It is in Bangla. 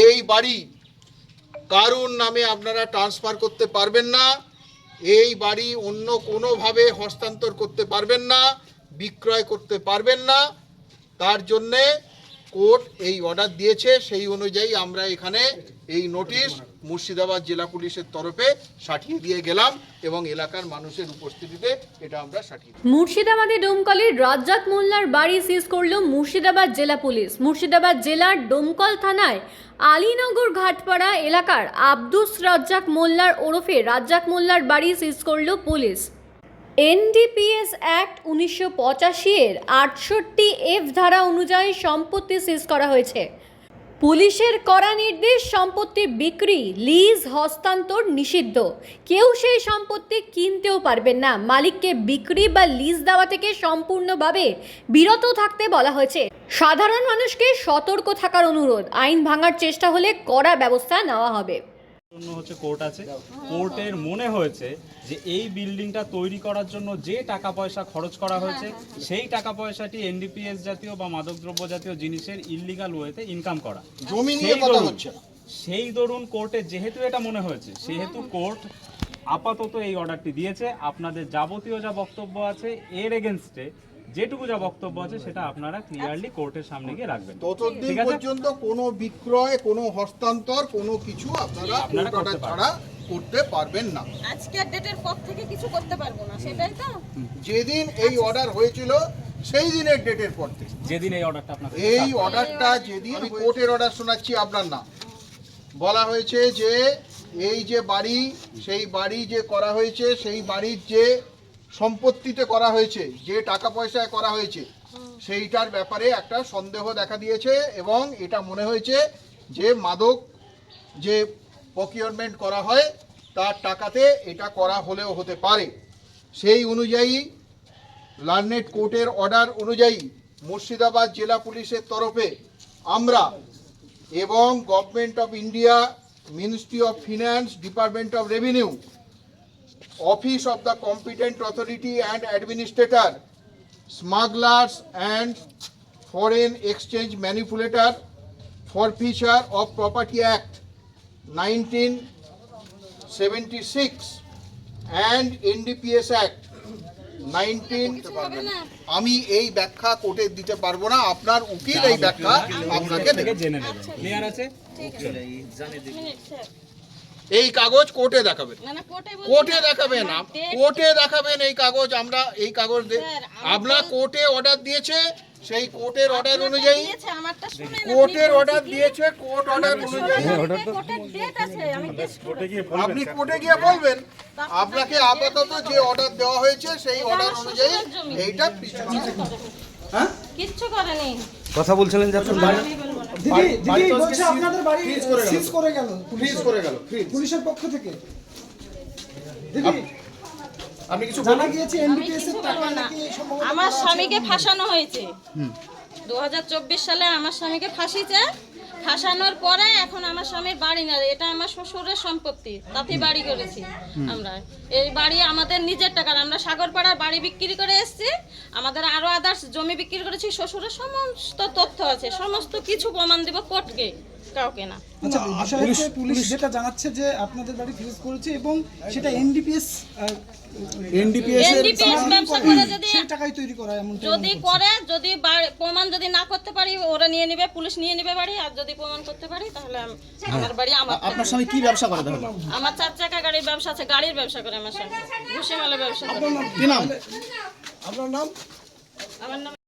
এই বাড়ি কারুর নামে আপনারা ট্রান্সফার করতে পারবেন না। এই বাড়ি অন্য কোনোভাবে হস্তান্তর করতে পারবেন না, বিক্রয় করতে পারবেন না। তার জন্যে কোর্ট এই অর্ডার দিয়েছে, সেই অনুযায়ী আমরা এখানে এই নোটিশ মুর্শিদাবাদ জেলা পুলিশের তরফে সাঠিয়ে দিয়ে গেলাম এবং এলাকার মানুষের উপস্থিতিতে এটা আমরা সাঠিয়ে। মুর্শিদাবাদে ডোমকলের রাজ্জাক মোল্লার বাড়ি সিজ করল মুর্শিদাবাদ জেলা পুলিশ মুর্শিদাবাদ জেলার ডোমকল থানায় আলীনগর ঘাটপাড়া এলাকার আব্দুস রাজ্জাক মোল্লার ওরফে রাজ্জাক মোল্লার বাড়ি সিজ করল পুলিশ এনডিপিএস অ্যাক্ট উনিশশো পঁচাশি এর আটষট্টি এফ ধারা অনুযায়ী সম্পত্তি সিজ করা হয়েছে। পুলিশের করা নির্দেশ, সম্পত্তি বিক্রি, লিজ হস্তান্তর নিষিদ্ধ। কেউ সেই সম্পত্তি কিনতেও পারবেন না। মালিককে বিক্রি বা লিজ দেওয়া থেকে সম্পূর্ণভাবে বিরত থাকতে বলা হয়েছে। সাধারণ মানুষকে সতর্ক থাকার অনুরোধ। আইন ভাঙার চেষ্টা হলে কড়া ব্যবস্থা নেওয়া হবে। জন্য হচ্ছে কোর্ট আছে। কোর্টের মনে হয়েছে যে এই বিল্ডিংটা তৈরি করার জন্য যে টাকা পয়সা খরচ করা হয়েছে সেই টাকা পয়সাটি এনডিপিএস জাতীয় বা মাদকদ্রব্য জাতীয় জিনিসের ইললিগাল ওয়েতে ইনকাম করা। জমি নিয়ে সেই কথা দরুন- হচ্ছে সেই দরুন কোর্টে যেহেতু এটা মনে হয়েছে সেহেতু কোর্ট আপাতত এই অর্ডারটি দিয়েছে। আপনাদের যাবতীয় যা বক্তব্য আছে এর এগেনস্টে যেটুকু যা বক্তব্য আছে সেটা আপনারা ক্লিয়ারলি কোর্টের সামনে গিয়ে রাখবেন। ততদিন পর্যন্ত কোনো বিক্রয় কোনো হস্তান্তর কোনো কিছু আপনারা আপনারা করতে অর্ডার ছাড়া করতে পারবেন না। আজকের ডেটের পর থেকে কিছু করতে পারব না সেটাই তো। যেদিন এই অর্ডার হয়েছিল সেই দিনের ডেটের পর থেকে। যেদিন এই অর্ডারটা আপনাদের এই অর্ডারটা যেদিন আমি কোর্টের অর্ডার শোনাচ্ছি আপনার না বলা হয়েছে যে এই যে বাড়ি সেই বাড়ি যে করা হয়েছে সেই বাড়ির যে সম্পত্তিতে করা হয়েছে যে টাকা পয়সায় করা হয়েছে সেইটার ব্যাপারে একটা সন্দেহ দেখা দিয়েছে এবং এটা মনে হয়েছে যে মাদক যে প্রকিউরমেন্ট করা হয় তার টাকাতে এটা করা হলেও হতে পারে। সেই অনুযায়ী লার্নেট কোর্টের অর্ডার অনুযায়ী মুর্শিদাবাদ জেলা পুলিশের তরফে আমরা এবং government of India ministry of finance department of revenue office of the competent authority and administrator smugglers and foreign exchange manipulator forfeiture of property act nineteen seventy six and NDPS act nineteen আমি এই ব্যাখ্যা কোর্টে দিতে পারব না। আপনার উকিল এই ব্যাখ্যা আপনাকে জেনে নেবেন। আছে। এই কাগজ কোর্টে দেখাবেন। না না কোর্টে। দেখাবেন আপ- কোর্টে দেখাবেন এই কাগজ আমরা এই কাগজ দে- আপনার কোর্টে অর্ডার দিয়েছে সেই কোর্টের অর্ডার অনুযায়ী কোর্টের অর্ডার দিয়েছে কোর্ট অর্ডার অনুযায়ী আপনি কোর্টে গিয়ে বলবেন। আপনাকে আপাতত যে অর্ডার দেওয়া হয়েছে সেই অর্ডার অনুযায়ী এইটা হ্যাঁ? কিচ্ছু করেনি কথা বলছিলেন যে আপনার বাড়ি দিদি দিদি বলছে আপনাদের বাড়ি সিজ করে গেল। ফ্রিজ করে গেল পুলিশের পক্ষ থেকে। দিদি আপনি কিছু জানা গিয়েছে এনডিপিএস এর টাকা নাকি আমার স্বামীকে ফাঁসানো হয়েছে। দু হাজার চব্বিশ সালে আমার স্বামীকে ফাঁসিছে ফাঁসানোর পরে এখন আমার স্বামীর বাড়ি না এটা আমার শ্বশুরের সম্পত্তি তাতে বাড়ি করেছি আমরা। এই বাড়ি আমাদের নিজের টাকার আমরা সাগরপাড়ার বাড়ি বিক্রি করে এসেছি আমাদের আরও আদার্স জমি বিক্রি করেছি শ্বশুরের সমস্ত তথ্য আছে সমস্ত কিছু প্রমাণ দিব কোর্টকে। কাউকে না। আচ্ছা বিষয় পুলিশ যেটা জানাচ্ছে যে আপনাদের বাড়ি ফ্রিজ করেছে এবং সেটা এনডিপিএস এনডিপিএস NDPS ব্যবসা করে যদি- তৈরি করা এমন যদি করে যদি প্রমাণ যদি না করতে পারি ওরা নিয়ে নেবে পুলিশ নিয়ে নেবে বাড়ি আর যদি প্রমাণ করতে পারি তাহলে আম- আমার বাড়ি আমার আপনার স্বামী কি ব্যবসা করে আমার চার চাকা গাড়ির ব্যবসা আছে গাড়ির ব্যবসা করে আমার স্বামী। ভুসিমালের ব্যবসা করে। আপনার নাম? আমার নাম